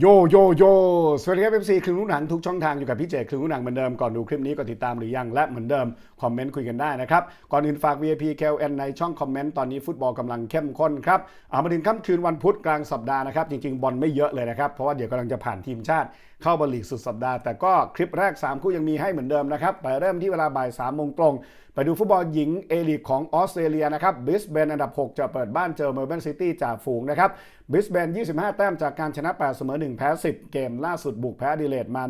โยโยโยสวัสดีครับเอฟซีคลึงลูกหนังทุกช่องทางอยู่กับพี่เจคลึงลูกหนังเหมือนเดิมก่อนดูคลิปนี้ก็ติดตามหรือยังและเหมือนเดิมคอมเมนต์คุยกันได้นะครับ ก่อนอื่นฝาก VIP KLN ในช่องคอมเมนต์ตอนนี้ฟุตบอลกำลังเข้มข้นครับเอามาถึงค่ำคืนวันพุธกลางสัปดาห์นะครับจริงๆ บอลไม่เยอะเลยนะครับ เพราะว่าเดี๋ยวกำลังจะผ่านทีมชาติเข้าบอลลีกสุดสัปดาห์ แต่ก็คลิปแรก 3 คู่ยังมีให้เหมือนเดิมนะครับไปเริ่มที่เวลาบ่าย3โมงตรง ไปดูฟุตบอลหญิงเอลีกของออสเตรเลียนะครับบิสเบนอันดับ 6 จะเปิดบ้านเจอเมลเบิร์นซิตี้จากฝูงนะครับบิสเบน 25 แต้มจากการชนะ 8 เสมอ 1 แพ้ 10 เกมล่าสุดบุกแพ้ดิเลดมา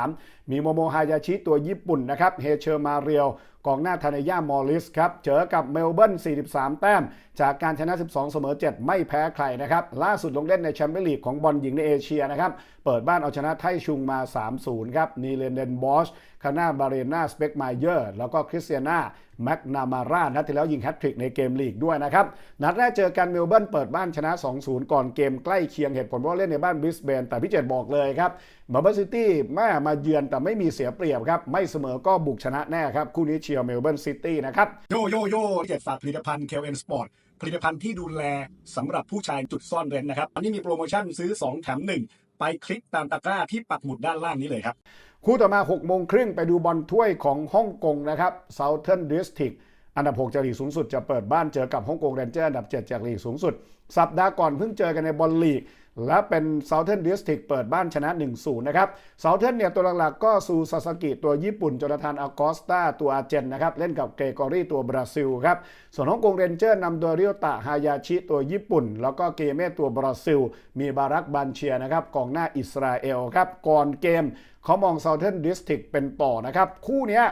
1-3 มีโมโมฮายาชิตัวญี่ปุ่นนะครับเฮเชอร์มาเรียลกองหน้าธนายามอริสครับ เจอกับเมลเบิร์น 43 แต้ม จากการชนะ 12 เสมอ 7 ไม่แพ้ใครนะครับ ล่าสุดลงเล่นในแชมเปี้ยนลีกของบอลหญิงในเอเชียนะครับ เปิดบ้านเอาชนะไทชุงมา 3-0 ครับ นีเลนเดนบอชคานาบาเรนาสเปกไมเยอร์ แล้วก็คริสเตียนาแมกนามาร่านัดที่แล้วยิงแฮตทริกในเกมลีกด้วยนะครับ นัดแรกเจอกันเมลเบิร์นเปิดบ้านชนะ 2-0 ก่อนเกมใกล้เคียงเหตุผลเพราะว่าเล่นในบ้านบริสเบนแต่พี่เจตบอกเลยครับเมเบิร์ซิตี้แม่มาเยือนแต่ไม่มีเสียเปรียบครับ ไม่เสมอก็บุกชนะแน่ครับ คู่นี้เชียร์เมลเบิร์นซิตี้นะครับ โยโยโย่เจ็ดฝากผลิตภัณฑ์ KLN Sport ผลิตภัณฑ์ที่ดูแลสำหรับผู้ชายจุดซ่อนเร้นนะครับอันนี้มีโปรโมชั่นซื้อ 2 แถม 1 ไปคลิกตามตะกร้าที่ปักหมุดด้านล่างนี้เลยครับ คู่ต่อมา6โมงครึ่งไปดูบอลถ้วยของฮ่องกงนะครับ Southern District อันดับ 6 จากลีกสูงสุดจะเปิดบ้านเจอกับฮ่องกงเรนเจอร์อันดับ 7 จากลีกสูงสุด สัปดาห์ก่อนเพิ่งเจอกันในบอลลีก และเป็น Southern District เปิดบ้านชนะ 1-0 นะครับ Southern เนี่ยตัวหลักๆ ก็ซูซาสกิตัวญี่ปุ่นจอนาธานอากอสตาตัวอาร์เจนนะครับเล่นกับเกรกอรี่ตัวบราซิลครับส่วนฮ่องกงเรนเจอร์นำโดยเรียวตะฮายาชิตัวญี่ปุ่น แล้วก็เกเมตัวบราซิล มีบารักบันเชียนะครับกองหน้าอิสราเอลครับก่อนเกมเขามอง Southern District เป็นต่อนะครับคู่เนี้ย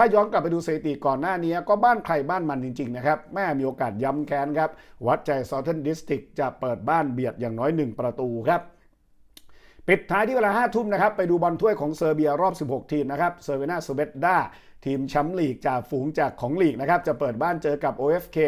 ถ้าย้อนกลับไปดูสถิติก่อนหน้านี้ก็บ้านใครบ้านมันจริงๆนะครับ แม่มีโอกาสย้ำแค้นครับ วัดใจ Southern District จะเปิดบ้านเบียดอย่างน้อย 1 ประตูครับปิดท้ายที่เวลา5ทุ่มนะครับ ไปดูบอลถ้วยของเซอร์เบียรอบ 16 ทีมนะครับ เซอร์เวนาสเวตดาทีมแชมป์ลีกจากฝูงจากของลีกนะครับ จะเปิดบ้านเจอกับ OFK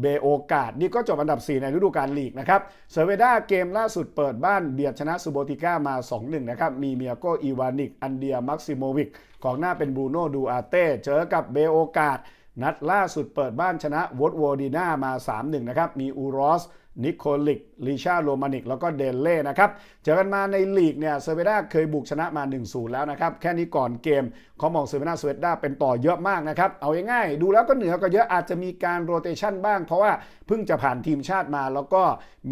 เบโอกาสนี่ก็จบอันดับ 4 ในฤดูกาลลีกนะครับเซเวด้าเกมล่าสุดเปิดบ้านเบียดชนะซูโบติก้ามา 2-1 นะครับ มีเมียโกอีวานิก อันเดีย มักซิโมวิก ของหน้าเป็นบรูโน่ดูอาเต้ เจอกับเบโอกาสนัดล่าสุดเปิดบ้านชนะวอตวอดีนามา 3-1 นะครับ มีอูรอส นิโคลิกลิชาโรมานิก แล้วก็เดลเล่นะครับ เจอกันมาในลีกเนี่ยเซเวดาเคยบุกชนะมา 1-0 แล้วนะครับ แค่นี้ก่อนเกมเขามองเซเวดาสเวดาเป็นต่อเยอะมากนะครับ เอาง่ายๆดูแล้วก็เหนือก็เยอะอาจจะมีการโรเตชันบ้าง เพราะว่าเพิ่งจะผ่านทีมชาติมาแล้วก็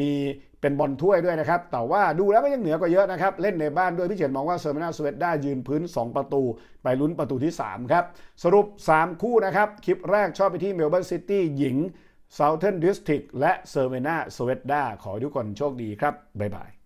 มีเป็นบอลถ้วยด้วยนะครับ แต่ว่าดูแล้วก็ยังเหนือกว่าเยอะนะครับ เล่นในบ้านด้วยพี่เฉินมองว่าเซอร์เมนาสเวดได้ยืนพื้น 2 ประตู ไปลุ้นประตูที่ 3 ครับ สรุป 3 คู่นะครับ คลิปแรกชอบไปที่เมลเบิร์นซิตี้หญิง Southern District และเซอร์เวนาสวีดดาขอทุกคนโชคดีครับ บ๊ายบาย